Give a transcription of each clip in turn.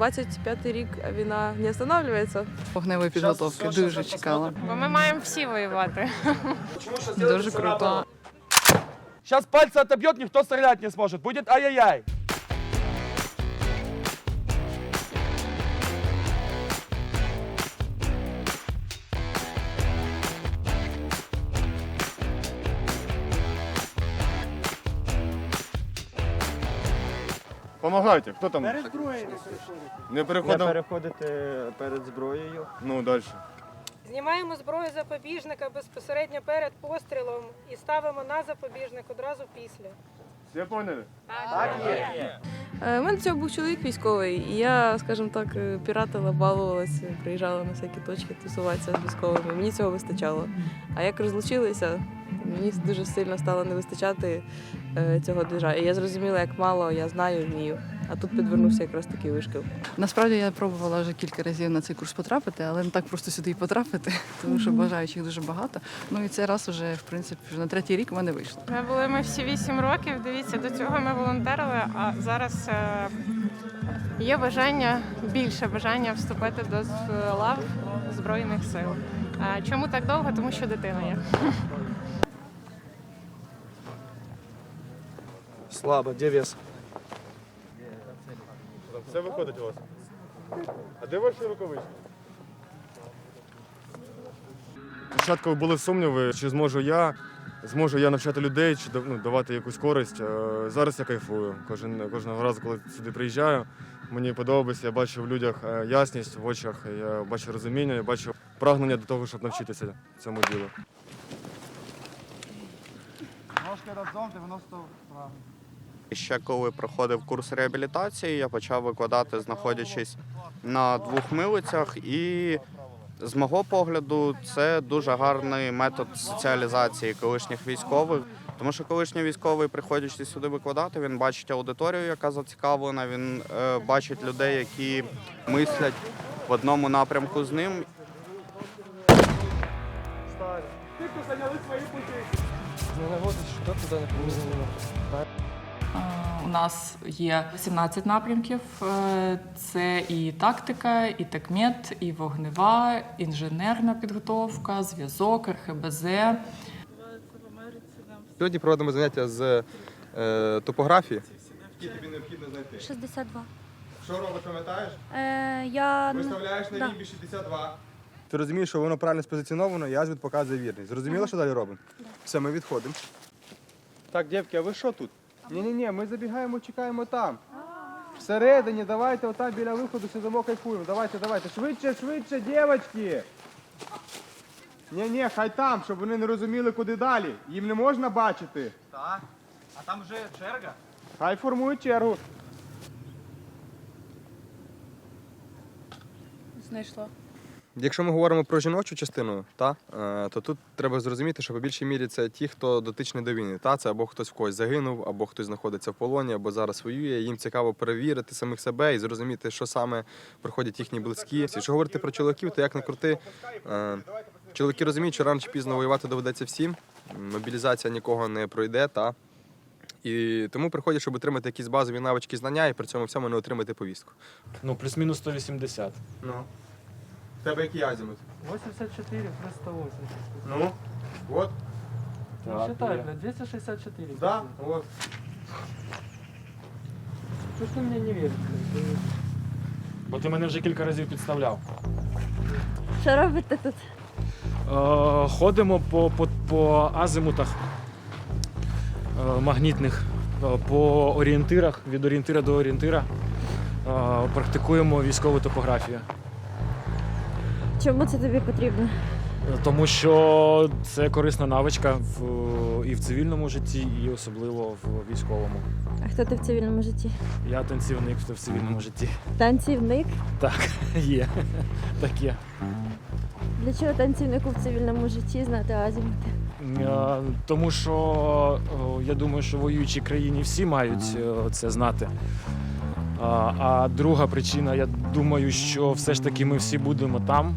25-й рік, війна не останавливається. Вогневої підготовки дуже чекала. Бо ми маємо всі воювати. Дуже круто. Зараз пальці отоб'ють, ніхто стріляти не зможе. Буде ай-яй-яй. Помагайте, хто там? Перед зброєю Не не переходимо. переходити перед зброєю. Ну, далі. Знімаємо зброю запобіжника безпосередньо перед пострілом і ставимо на запобіжник одразу після. Всі поняли? Так є. Е, У мене до цього був чоловік військовий, і я, скажімо так, е, піратила, балувалася, приїжджала на всякі точки тусуватися з військовими. Мені цього вистачало. А як розлучилися, мені дуже сильно стало не вистачати цього двіжа. І я зрозуміла, як мало я знаю, вмію. А тут підвернувся якраз такий вишкіл. Насправді я пробувала вже кілька разів на цей курс потрапити, але не так просто сюди і потрапити, тому що бажаючих дуже багато. Ну і цей раз уже, в принципі, вже на третій рік в мене вийшло. Ми були ми всі 8 років. Дивіться, до цього ми волонтерили, а зараз е, є бажання, більше бажання вступити до лав Збройних сил. Чому так довго? Тому що дитина є. Слабо, де вес? Все виходить у вас. А де ваші рукавички? Спочатку були сумніви, чи зможу я, зможу я навчати людей, чи ну, давати якусь користь. Е, Зараз я кайфую. Кожен, кожного разу, коли сюди приїжджаю, мені подобається, я бачу в людях е, ясність в очах, я бачу розуміння, я бачу прагнення до того, щоб навчитися цьому ділу. Ножки разом 90 вправо. Ще коли проходив курс реабілітації, я почав викладати, знаходячись на двох милицях, і з мого погляду, це дуже гарний метод соціалізації колишніх військових. Тому що колишній військовий, приходячи сюди викладати, він бачить аудиторію, яка зацікавлена, він е, бачить людей, які мислять в одному напрямку з ним, Тільки зайняли свої пути. Не наводить, що туди Е, У нас є 17 напрямків. Е, Це і тактика, і такмет, і вогнева, інженерна підготовка, зв'язок, РХБЗ. Сьогодні проводимо заняття з е, топографії. Які тобі необхідно знайти? 62. Що робиш, пам'ятаєш? Е, я... Виставляєш на Да. німбі 62. Ти розумієш, що воно правильно спозиціоновано, і азимут показує вірність. Зрозуміло, що далі робимо? Все, ми відходимо. Так, дівки, а ви що тут? Ні-ні-ні, ми забігаємо, чекаємо там. Всередині, давайте отак біля виходу сидимо, кайфуємо. Давайте, давайте. Швидше, швидше, дівчатки! Ні-ні, хай там, щоб вони не розуміли, куди далі. Їм не можна бачити. Так. А там вже черга. Хай формують чергу. Знайшла. Якщо ми говоримо про жіночу частину, та, е, то тут треба зрозуміти, що по більшій мірі це ті, хто дотичний до війни. Та, це або хтось в когось загинув, або хтось знаходиться в полоні, або зараз воює. Їм цікаво перевірити самих себе і зрозуміти, що саме проходять їхні близькі. Якщо говорити про чоловіків, то як не крути, е, чоловіки розуміють, що рано чи пізно воювати доведеться всім. Мобілізація нікого не пройде, та. І тому приходять, щоб отримати якісь базові навички знання і при цьому всьому не отримати повістку. Ну, плюс-мінус 180. Ну. В тебе який азімут? 84 плюс 180. Ну, от. Так, считай, є. блядь, 264. Да, от. Что ты мне не веришь, блядь? Бо ти мене вже кілька разів підставляв. Що робите тут? Е, ходимо по, по, по азимутах е, магнітних, е, по орієнтирах, від орієнтира до орієнтира. Е, практикуємо військову топографію. Чому це тобі потрібно? Тому що це корисна навичка в, і в цивільному житті, і особливо в військовому. А хто ти в цивільному житті? Я танцівник в цивільному житті. Танцівник? Так, є. Таке. Для чого танцівнику в цивільному житті знати азімути? Тому що я думаю, що в воюючій країні всі мають це знати. А, а друга причина, я думаю, що все ж таки ми всі будемо там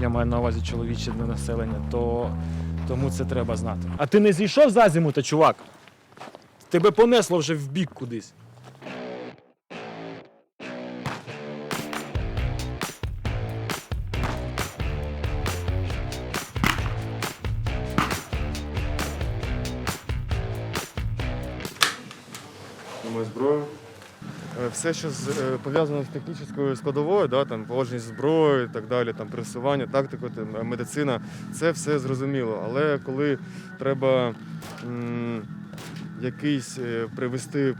я маю на увазі чоловіче населення, то тому це треба знати. А ти не зійшов за зиму та чувак? Тебе понесло вже в бік кудись. Ми зброю все, що е, пов'язано з технічною складовою, да, там, зброєю і так далі, там, пересування, тактика, там, е, медицина, це все зрозуміло. Але коли треба м, якийсь е, привести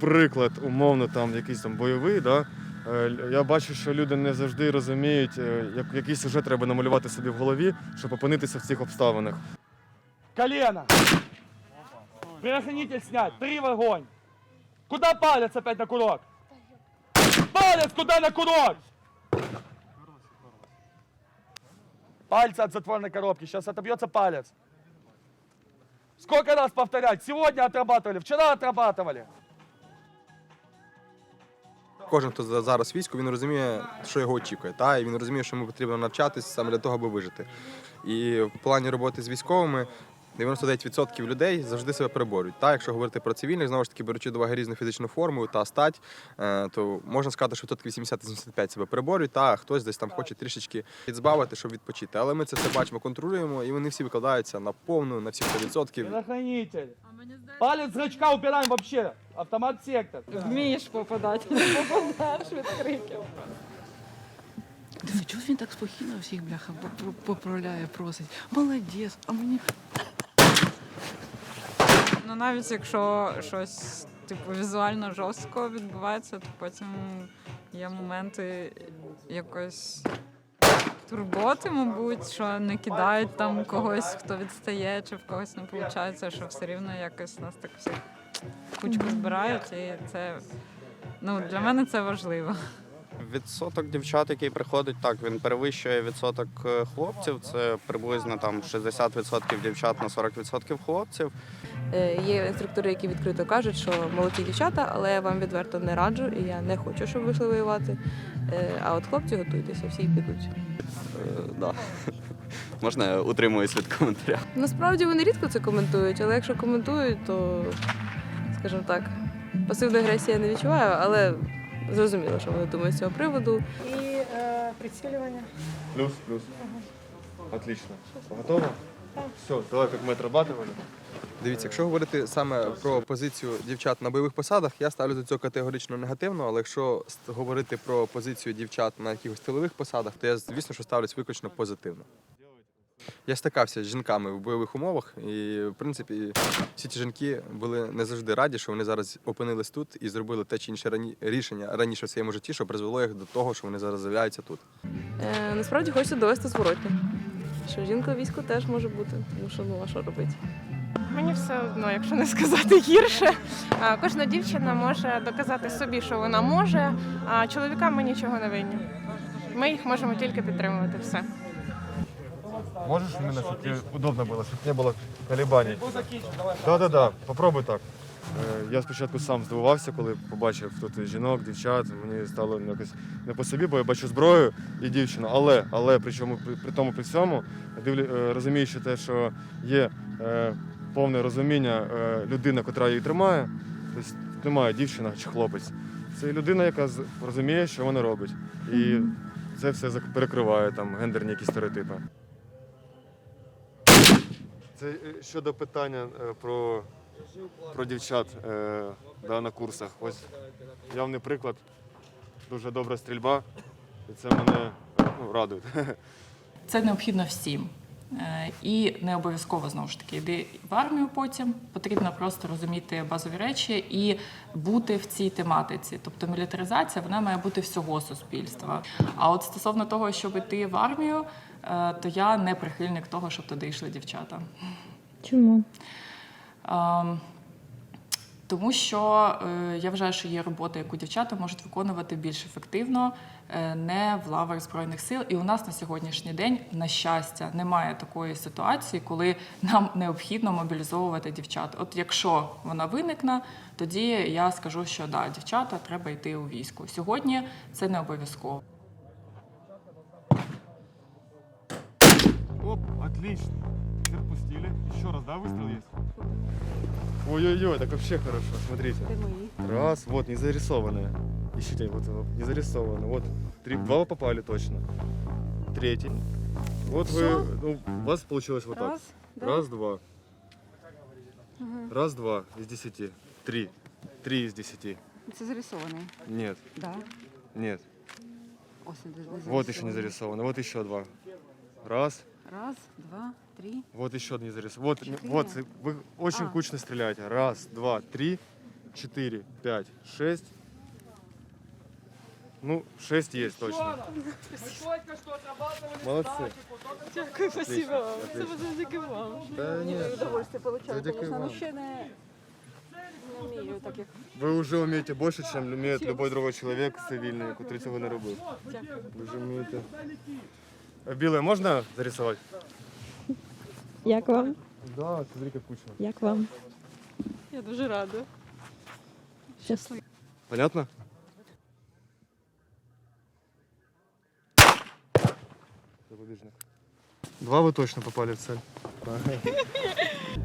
приклад, умовно, там, якийсь там бойовий, да, е, я бачу, що люди не завжди розуміють, е, як, який сюжет треба намалювати собі в голові, щоб опинитися в цих обставинах. Колено. Предохранитель снять. Три в огонь. Куда палец опять на курок? Палец куда на курок? Пальцы от затворной коробки. Сейчас отобьется палец. Сколько раз повторять? Сегодня отрабатывали, вчера отрабатывали. Кожен, хто за- зараз в війську, він розуміє, що його очікує. Та? І він розуміє, що йому потрібно навчатись саме для того, аби вижити. І в плані роботи з військовими 99% людей завжди себе переборюють. Та? Якщо говорити про цивільних, знову ж таки, беручи до уваги різну фізичну форму та стать, е, то можна сказати, що тут 80-85 себе переборюють, та а хтось десь там хоче трішечки відзбавити, щоб відпочити. Але ми це все бачимо, контролюємо, і вони всі викладаються на повну, на всі 100%. Предохранитель. Палец зрачка убираем вообще. Автомат сектор. Вмієш попадати, не попадаєш від криків. Диви, чого він так спокійно всіх бляха поправляє, просить? Молодець, а мені Ну навіть якщо щось типу візуально жорстко відбувається, то потім є моменти якось турботи, мабуть, що не кидають там когось, хто відстає, чи в когось не виходить, що все рівно якось нас так всіх кучку збирають, і це ну для мене це важливо. Відсоток дівчат, який приходить, так він перевищує відсоток е, хлопців. Це приблизно там 60% дівчат на 40% хлопців. Е, Є інструктори, які відкрито кажуть, що молоді дівчата, але я вам відверто не раджу, і я не хочу, щоб ви йшли воювати. Е, А от хлопці готуйтеся, всі підуть. Е, да. Можна я утримуюсь від коментаря? Насправді вони рідко це коментують, але якщо коментують, то, скажімо так, пасивної агресії я не відчуваю, але зрозуміло, що вони думають з цього приводу. І е, прицілювання. Плюс, плюс. Отлично. Готово? Все, давай, як ми отрабатывали. Дивіться, якщо говорити саме про позицію дівчат на бойових посадах, я ставлю до цього категорично негативно. Але якщо говорити про позицію дівчат на якихось тилових посадах, то я звісно, що ставлюсь виключно позитивно. Я стикався з жінками в бойових умовах, і в принципі всі ці жінки були не завжди раді, що вони зараз опинились тут і зробили те чи інше рані... рішення раніше в своєму житті, що призвело їх до того, що вони зараз з'являються тут. Е, насправді хочеться довести зворотне. Що жінка в війську теж може бути, тому що ну а що робити? Мені все одно, якщо не сказати гірше. Кожна дівчина може доказати собі, що вона може, а чоловікам ми нічого не винні. Ми їх можемо тільки підтримувати все. Можеш іменно, щоб тебе удобно було, щоб не було колебаний? Да, да, да. Попробуй так. Е, Я спочатку сам здивувався, коли побачив тут жінок, дівчат. Мені стало якось не по собі, бо я бачу зброю і дівчину. Але, але при чому при, при тому при всьому, дивлю, е, розуміючи те, що є е, повне розуміння е, людина, яка її тримає, тобто немає дівчина чи хлопець. Це людина, яка з- розуміє, що вона робить. І це все зак- перекриває там гендерні якісь стереотипи. Це е, щодо питання е, про, про дівчат е, да, на курсах. Ось явний приклад. Дуже добра стрільба, і це мене ну, радує. Це необхідно всім. І не обов'язково знову ж таки йди в армію потім. Потрібно просто розуміти базові речі і бути в цій тематиці. Тобто мілітаризація вона має бути всього суспільства. А от стосовно того, щоб йти в армію, то я не прихильник того, щоб туди йшли дівчата. Чому? Ем, Тому що е, я вважаю, що є робота, яку дівчата можуть виконувати більш ефективно, е, не в лавах збройних сил. І у нас на сьогоднішній день, на щастя, немає такої ситуації, коли нам необхідно мобілізовувати дівчат. От якщо вона виникне, тоді я скажу, що да, дівчата треба йти у військо. Сьогодні це не обов'язково. Отлично. Теперь пустили. Еще раз, да, выстрел есть? Ой-ой-ой, так вообще хорошо, смотрите. Раз, вот, не зарисованные. Ищите, вот, не зарисованные. Вот, три, два попали точно. Третий. Вот вы, ну, у вас получилось вот так. Раз, два. Раз, два из десяти. Три. Три из десяти. Це зарисований. Нет, Да. нет. Ось Вот еще не зарисовано. Вот еще два. Раз. Раз, два, три. Вот еще не зарисовано. Вот, Четыре. вот, вы очень А. кучно стреляете. Раз, два, три, четыре, пять, шесть. Ну, шесть есть точно. только что отрабатывали Молодцы. Дякую, спасибо вам. Це завдяки вам. Да нет, Удовольствие получаю, Завдяки звісно, вам. але ще не, не вмію так, як вы уже умеете больше, чем умеет любой другой человек цивильный, который цього не робив. Дякую. Ви вже вмієте. А Біле можна зарисувати? Як вам? Да, смотри, как кучно. Як вам? Я дуже рада. Щасливо. Понятно? Два ви точно попали в цель.